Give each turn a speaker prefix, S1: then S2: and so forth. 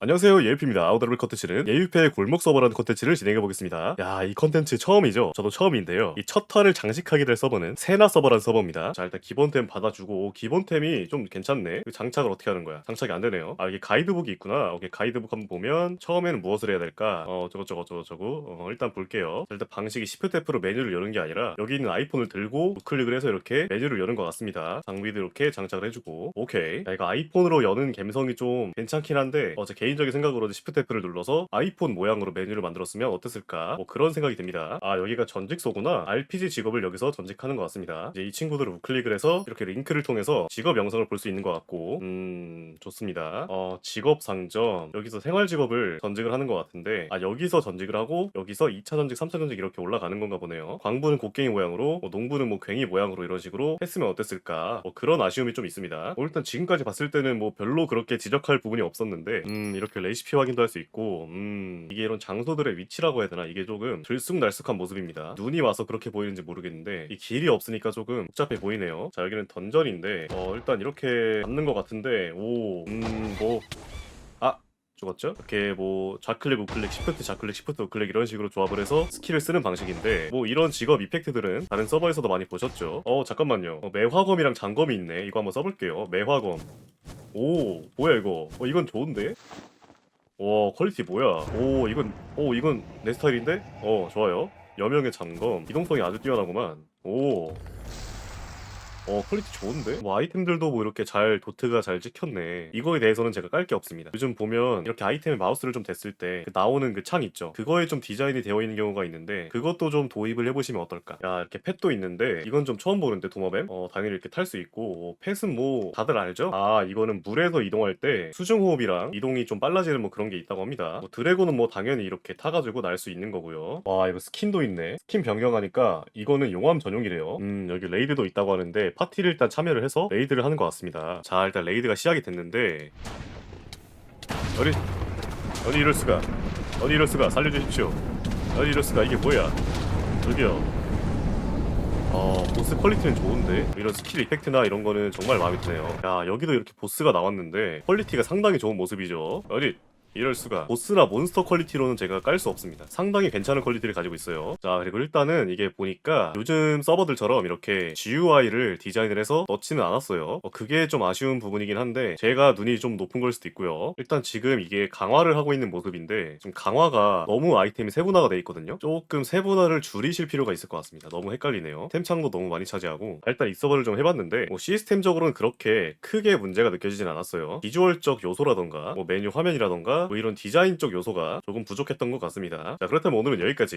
S1: 안녕하세요 예유피입니다. 아우더블 컨텐츠는 예유피의 골목 서버라는 컨텐츠를 진행해 보겠습니다. 야 이 컨텐츠 처음이죠? 저도 처음인데요. 이 첫 턴을 장식하게 될 서버는 세나 서버라는 서버입니다. 자 일단 기본템 받아주고 기본템이 좀 괜찮네. 그 장착을 어떻게 하는 거야? 장착이 안 되네요. 아 이게 가이드북이 있구나. 오케이 가이드북 한번 보면 처음에는 무엇을 해야 될까? 어 저거 저거 저거 저거. 어, 일단 볼게요. 자, 일단 방식이 Shift F로 메뉴를 여는 게 아니라 여기 있는 아이폰을 들고 우클릭을 해서 이렇게 메뉴를 여는 것 같습니다. 장비도 이렇게 장착을 해주고. 오케이. 야, 이거 아이폰으로 여는 감성이 좀 괜찮긴 한데 어, 제 개 인적인 생각으로는 Shift F를 눌러서 아이폰 모양으로 메뉴를 만들었으면 어땠을까? 뭐 그런 생각이 듭니다. 아 여기가 전직소구나. RPG 직업을 여기서 전직하는 것 같습니다. 이제 이 친구들을 우클릭을 해서 이렇게 링크를 통해서 직업 영상을 볼 수 있는 것 같고 음 좋습니다. 어 직업 상점. 여기서 생활 직업을 전직을 하는 것 같은데 아 여기서 전직을 하고 여기서 2차 전직 3차 전직 이렇게 올라가는 건가 보네요. 광부는 곡괭이 모양으로 뭐 농부는 뭐 괭이 모양으로 이런 식으로 했으면 어땠을까? 뭐 그런 아쉬움이 좀 있습니다. 뭐 일단 지금까지 봤을 때는 뭐 별로 그렇게 지적할 부분이 없었는데 음 이렇게 레시피 확인도 할 수 있고 음 이게 이런 장소들의 위치라고 해야 되나? 이게 조금 들쑥날쑥한 모습입니다. 눈이 와서 그렇게 보이는지 모르겠는데 이 길이 없으니까 조금 복잡해 보이네요. 자 여기는 던전인데 어 일단 이렇게 잡는 것 같은데 오음뭐 아, 죽었죠? 이렇게 뭐 좌클릭 우클릭 시프트 좌클릭 시프트 우클릭 이런 식으로 조합을 해서 스킬을 쓰는 방식인데 뭐 이런 직업 이펙트들은 다른 서버에서도 많이 보셨죠? 어 잠깐만요. 어, 매화검이랑 장검이 있네. 이거 한번 써볼게요. 매화검 오 뭐야 이거? 어 이건 좋은데? 와 퀄리티 뭐야? 오 이건 오 이건 내 스타일인데? 어 좋아요. 여명의 잠검. 이동성이 아주 뛰어나구만. 오 어 퀄리티 좋은데? 뭐 아이템들도 뭐 이렇게 잘 도트가 잘 찍혔네. 이거에 대해서는 제가 깔 게 없습니다. 요즘 보면 이렇게 아이템에 마우스를 좀 댔을 때 그 나오는 그 창 있죠? 그거에 좀 디자인이 되어 있는 경우가 있는데 그것도 좀 도입을 해보시면 어떨까? 야 이렇게 펫도 있는데 이건 좀 처음 보는데 도마뱀? 어 당연히 이렇게 탈 수 있고 어, 펫은 뭐 다들 알죠? 아 이거는 물에서 이동할 때 수중호흡이랑 이동이 좀 빨라지는 뭐 그런 게 있다고 합니다. 뭐 드래곤은 뭐 당연히 이렇게 타가지고 날 수 있는 거고요. 와 이거 스킨도 있네. 스킨 변경하니까 이거는 용암 전용이래요. 음 여기 레이드도 있다고 하는데 파티를 일단 참여를 해서 레이드를 하는 것 같습니다. 자 일단 레이드가 시작이 됐는데. 어디 어디 이럴 수가? 어디 이럴 수가? 살려주십시오. 어디 이럴 수가? 이게 뭐야? 저기요. 어 보스 퀄리티는 좋은데? 이런 스킬 이펙트나 이런 거는 정말 마음에 드네요. 야 여기도 이렇게 보스가 나왔는데 퀄리티가 상당히 좋은 모습이죠. 어디 이럴 수가. 보스나 몬스터 퀄리티로는 제가 깔 수 없습니다. 상당히 괜찮은 퀄리티를 가지고 있어요. 자 그리고 일단은 이게 보니까 요즘 서버들처럼 이렇게 GUI를 디자인을 해서 넣지는 않았어요. 어, 그게 좀 아쉬운 부분이긴 한데 제가 눈이 좀 높은 걸 수도 있고요. 일단 지금 이게 강화를 하고 있는 모습인데 좀 강화가 너무 아이템이 세분화가 돼 있거든요. 조금 세분화를 줄이실 필요가 있을 것 같습니다. 너무 헷갈리네요. 템창도 너무 많이 차지하고. 일단 이 서버를 좀 해봤는데 뭐 시스템적으로는 그렇게 크게 문제가 느껴지진 않았어요. 비주얼적 요소라던가 뭐 메뉴 화면이라던가 뭐 이런 디자인적 요소가 조금 부족했던 것 같습니다. 자 그렇다면 오늘은 여기까지